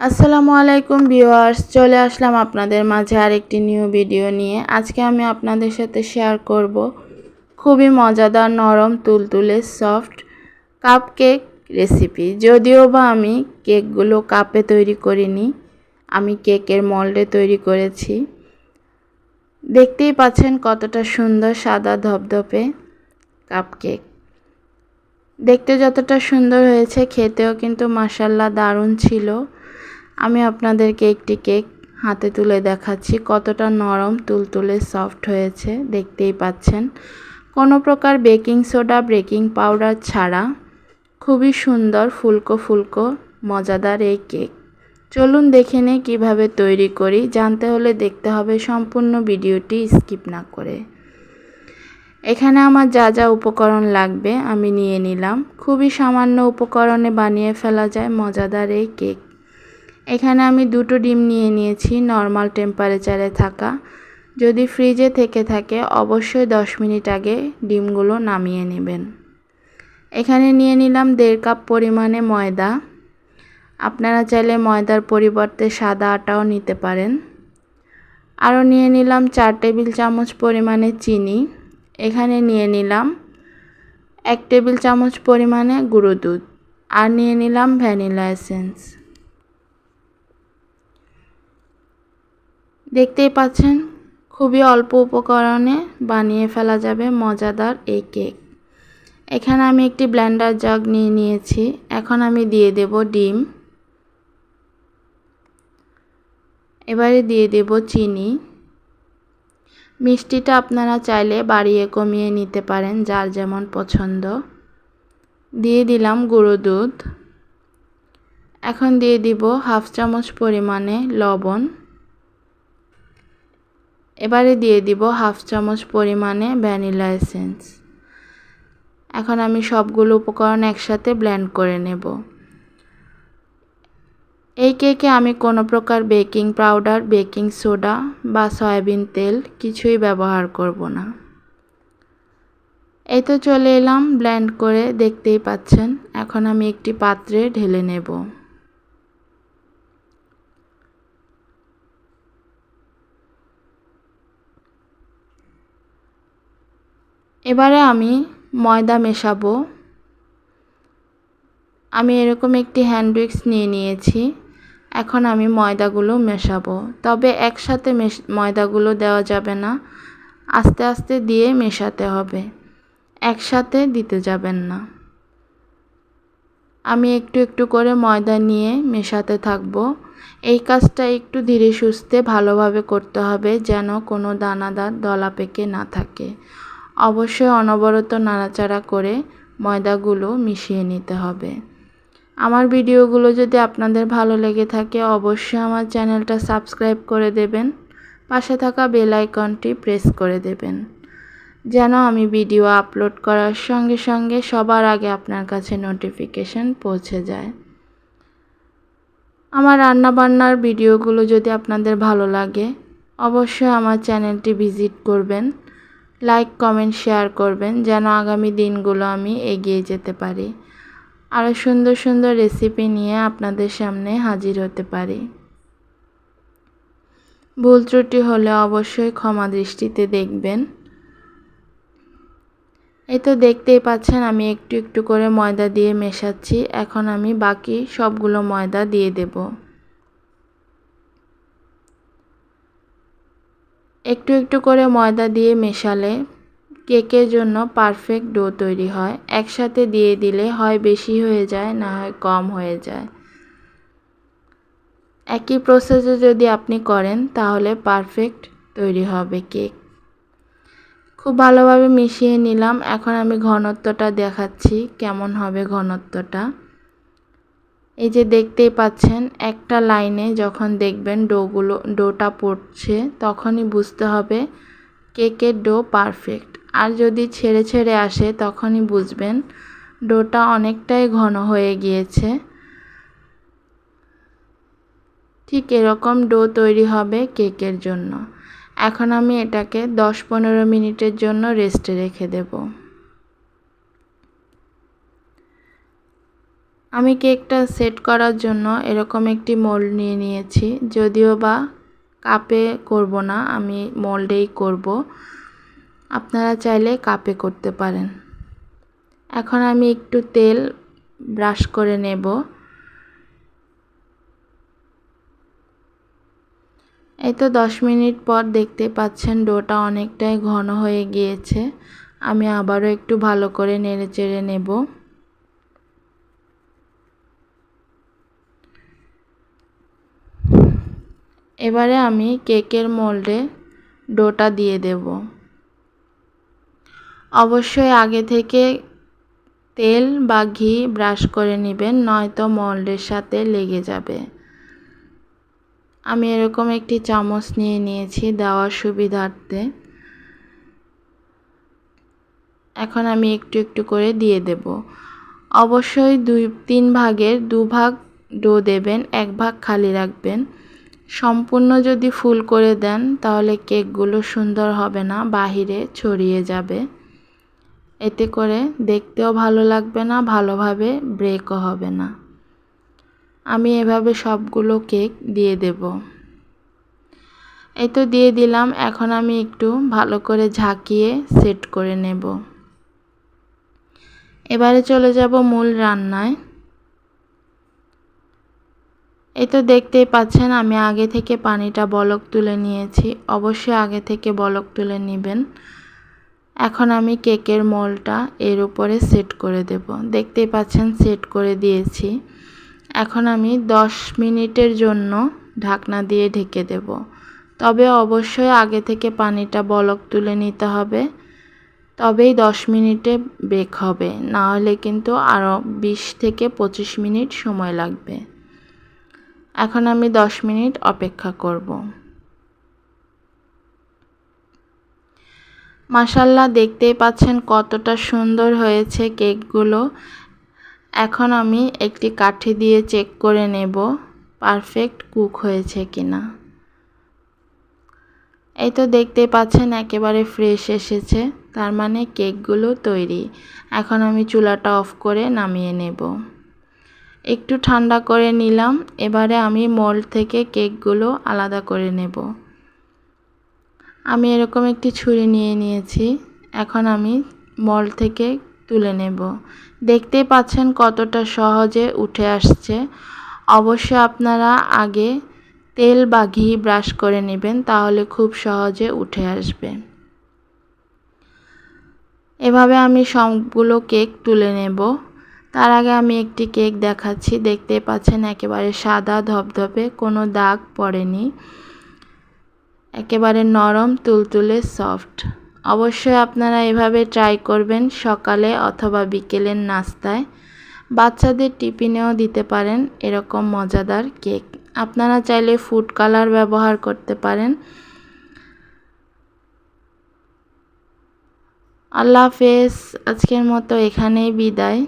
আসসালামু আলাইকুম ভিউয়ার্স, চলে আসলাম আপনাদের মাঝে আরেকটি নিউ ভিডিও নিয়ে। আজকে আমি আপনাদের সাথে শেয়ার করব খুবই মজাদার নরম, তুলতুলে, সফট কাপ কেক রেসিপি। যদিও বা আমি কেকগুলো কাপে তৈরি করিনি, আমি কেকের মল্ডে তৈরি করেছি। দেখতেই পাচ্ছেন কতটা সুন্দর সাদা ধপধপে কাপ কেক দেখতে যতটা সুন্দর হয়েছে, খেতেও কিন্তু মাসাল্লা দারুণ ছিল। আমি আপনাদেরকে একটি কেক হাতে তুলে দেখাচ্ছি। কতটা নরম, তুলতুলে, সফট হয়েছে, দেখতেই পাচ্ছেন। কোনো প্রকার বেকিং সোডা, বেকিং পাউডার ছাড়া খুবই সুন্দর, ফুলকো ফুলকো, মজাদার এই কেক। চলুন দেখে নেই কীভাবে তৈরি করি। জানতে হলে দেখতে হবে সম্পূর্ণ ভিডিওটি স্কিপ না করে। এখানে আমার যা যা উপকরণ লাগবে আমি নিয়ে নিলাম। খুবই সামান্য উপকরণে বানিয়ে ফেলা যায় মজাদার এই কেক। এখানে আমি দুটো ডিম নিয়ে নিয়েছি নর্মাল টেম্পারেচারে থাকা। যদি ফ্রিজে থেকে থাকে, অবশ্যই দশ মিনিট আগে ডিমগুলো নামিয়ে নেবেন। এখানে নিয়ে নিলাম দেড় কাপ পরিমাণে ময়দা। আপনারা চাইলে ময়দার পরিবর্তে সাদা আটাও নিতে পারেন। আরও নিয়ে নিলাম চার টেবিল চামচ পরিমাণে চিনি। এখানে নিয়ে নিলাম এক টেবিল চামচ পরিমাণে গুঁড়ো দুধ। আর নিয়ে নিলাম ভ্যানিলা এসেন্স। দেখতেই পাচ্ছেন, খুবই অল্প উপকরণে বানিয়ে ফেলা যাবে মজাদার এই কেক। এখানে আমি একটি ব্ল্যান্ডার জগ নিয়ে নিয়েছি। এখন আমি দিয়ে দেব ডিম। এবারে দিয়ে দেব চিনি। মিষ্টিটা আপনারা চাইলে বাড়িয়ে কমিয়ে নিতে পারেন, যার যেমন পছন্দ। দিয়ে দিলাম গুঁড়ো দুধ। এখন দিয়ে দিব হাফ চামচ পরিমাণে লবণ। এবারে দিয়ে দিব হাফ চামচ পরিমাণে ভ্যানিলা এসেন্স। এখন আমি সবগুলো উপকরণ একসাথে ব্লেন্ড করে নেব। এই কেকে আমি কোনো প্রকার বেকিং পাউডার, বেকিং সোডা বা সয়াবিন তেল কিছুই ব্যবহার করব না। এই তো চলে এলাম ব্লেন্ড করে, দেখতেই পাচ্ছেন, এখন আমি একটি পাত্রে ঢেলে নেব। এবারে আমি ময়দা মেশাবো। আমি এরকম একটি হ্যান্ড উইক্স নিয়ে নিয়েছি। এখন আমি ময়দাগুলো মেশাবো। তবে একসাথে ময়দাগুলো দেওয়া যাবে না। আস্তে আস্তে দিয়ে মেশাতে হবে। একসাথে দিতে যাবেন না। আমি একটু একটু করে ময়দা নিয়ে মেশাতে থাকব। এই কাজটা একটু ধীরে সুস্থে ভালোভাবে করতে হবে যেন কোনো দানাদার দলা পেকে না থাকে। অবশ্যই অনবরত নাড়াচাড়া করে ময়দাগুলো মিশিয়ে নিতে হবে। আমার ভিডিওগুলো যদি আপনাদের ভালো লেগে থাকে, অবশ্যই আমার চ্যানেলটা সাবস্ক্রাইব করে দেবেন। পাশে থাকা বেল আইকনটি প্রেস করে দেবেন। যেন আমি ভিডিও আপলোড করার সঙ্গে সঙ্গে সবার আগে আপনার কাছে নোটিফিকেশন পৌঁছে যায়। আমার রান্নাবান্নার ভিডিওগুলো যদি আপনাদের ভালো লাগে, অবশ্যই আমার চ্যানেলটি ভিজিট করবেন। লাইক কমেন্ট শেয়ার করবেন, যেন আগামী দিনগুলো আমি এগিয়ে যেতে পারি। আরও সুন্দর সুন্দর রেসিপি নিয়ে আপনাদের সামনে হাজির হতে পারি। ভুল ত্রুটি হলে অবশ্যই ক্ষমা দৃষ্টিতে দেখবেন। এই তো দেখতেই পাচ্ছেন, আমি একটু একটু করে ময়দা দিয়ে মেশাচ্ছি। এখন আমি বাকি সবগুলো ময়দা দিয়ে দেব। একটু একটু করে ময়দা দিয়ে মেশালে কেকের জন্য পারফেক্ট ডো তৈরি হয়। একসাথে দিয়ে দিলে হয় বেশি হয়ে যায়, না হয় কম হয়ে যায়। একই প্রসেসে যদি আপনি করেন, তাহলে পারফেক্ট তৈরি হবে কেক। খুব ভালোভাবে মিশিয়ে নিলাম। এখন আমি ঘনত্বটা দেখাচ্ছি, কেমন হবে ঘনত্বটা। এই যে দেখতেই পাচ্ছেন, একটা লাইনে যখন দেখবেন ডোগুলো, ডোটা পড়ছে, তখনই বুঝতে হবে কেকের ডো পারফেক্ট। আর যদি ছেড়ে ছেড়ে আসে, তখনই বুঝবেন ডোটা অনেকটাই ঘন হয়ে গিয়েছে। ঠিক এরকম ডো তৈরি হবে কেকের জন্য। এখন আমি এটাকে দশ পনেরো মিনিটের জন্য রেস্টে রেখে দেব। আমি কেকটা সেট করার জন্য এরকম একটি মোল্ড নিয়ে নিয়েছি। যদিও বা কাপে করব না, আমি মোল্ডেই করব। আপনারা চাইলে কাপে করতে পারেন। এখন আমি একটু তেল ব্রাশ করে নেব। এই তো দশ মিনিট পর দেখতে পাচ্ছেন ডোটা অনেকটাই ঘন হয়ে গিয়েছে। আমি আবারও একটু ভালো করে নেড়ে চেড়ে নেব। এবারে আমি কেকের মোল্ডে ডোটা দিয়ে দেব। অবশ্যই আগে থেকে তেল বা ঘি ব্রাশ করে নেবেন, নয়তো মোল্ডের সাথে লেগে যাবে। আমি এরকম একটি চামচ নিয়ে নিয়েছি দেওয়ার সুবিধার্থে। এখন আমি একটু একটু করে দিয়ে দেব। অবশ্যই দুই, তিন ভাগের দু ভাগ ডো দেবেন, এক ভাগ খালি রাখবেন। সম্পূর্ণ যদি ফুল করে দেন, তাহলে কেকগুলো সুন্দর হবে না, বাহিরে ছড়িয়ে যাবে। এতে করে দেখতেও ভালো লাগবে না, ভালোভাবে ব্রেকও হবে না। আমি এভাবে সবগুলো কেক দিয়ে দেব। এই তো দিয়ে দিলাম, এখন আমি একটু ভালো করে ঝাঁকিয়ে সেট করে নেব। এবারে চলে যাব মূল রান্নায়। এই তো দেখতেই পাচ্ছেন, আমি আগে থেকে পানিটা বলক তুলে নিয়েছি। অবশ্যই আগে থেকে বলক তুলে নেবেন। এখন আমি কেকের মলটা এর উপরে সেট করে দেব। দেখতেই পাচ্ছেন, সেট করে দিয়েছি। এখন আমি 10 মিনিটের জন্য ঢাকনা দিয়ে ঢেকে দেব। তবে অবশ্যই আগে থেকে পানিটা বলক তুলে নিতে হবে। তবেই 10 মিনিটে বেক হবে। না হলে কিন্তু আরও 20 থেকে 25 মিনিট সময় লাগবে। এখন আমি 10 মিনিট অপেক্ষা করব। মাসাল্লাহ দেখতেই পাচ্ছেন কতটা সুন্দর হয়েছে কেকগুলো। এখন আমি একটি কাঠি দিয়ে চেক করে নেব, পারফেক্ট কুক হয়েছে কিনা। এই তো দেখতে পাচ্ছেন একেবারে ফ্রেশ এসেছে, তার মানে কেকগুলো তৈরি। এখন আমি চুলাটা অফ করে নামিয়ে নেব। একটু ঠান্ডা করে নিলাম, এবারে আমি মোল্ড থেকে কেকগুলো আলাদা করে নেব। আমি এরকম একটি ছুরি নিয়ে নিয়েছি, এখন আমি মল থেকে তুলে নেব। দেখতেই পাচ্ছেন কতটা সহজে উঠে আসছে। অবশ্যই আপনারা আগে তেল বা ঘি ব্রাশ করে নেবেন, তাহলে খুব সহজে উঠে আসবে। এভাবে আমি সবগুলো কেক তুলে নেব। তার আগে আমি একটি কেক দেখাচ্ছি। দেখতে পাচ্ছেন একেবারে সাদা ধপধপে, কোনো দাগ পড়েনি। একেবারে নরম, তুলতুলে, সফট। অবশ্যই আপনারা এভাবে ট্রাই করবেন সকালে অথবা বিকেলের নাস্তায়। বাচ্চাদের টিফিনেও দিতে পারেন এরকম মজাদার কেক। আপনারা চাইলে ফুড কালার ব্যবহার করতে পারেন। আল্লাহ হাফেজ, আজকের মতো এখানেই বিদায়।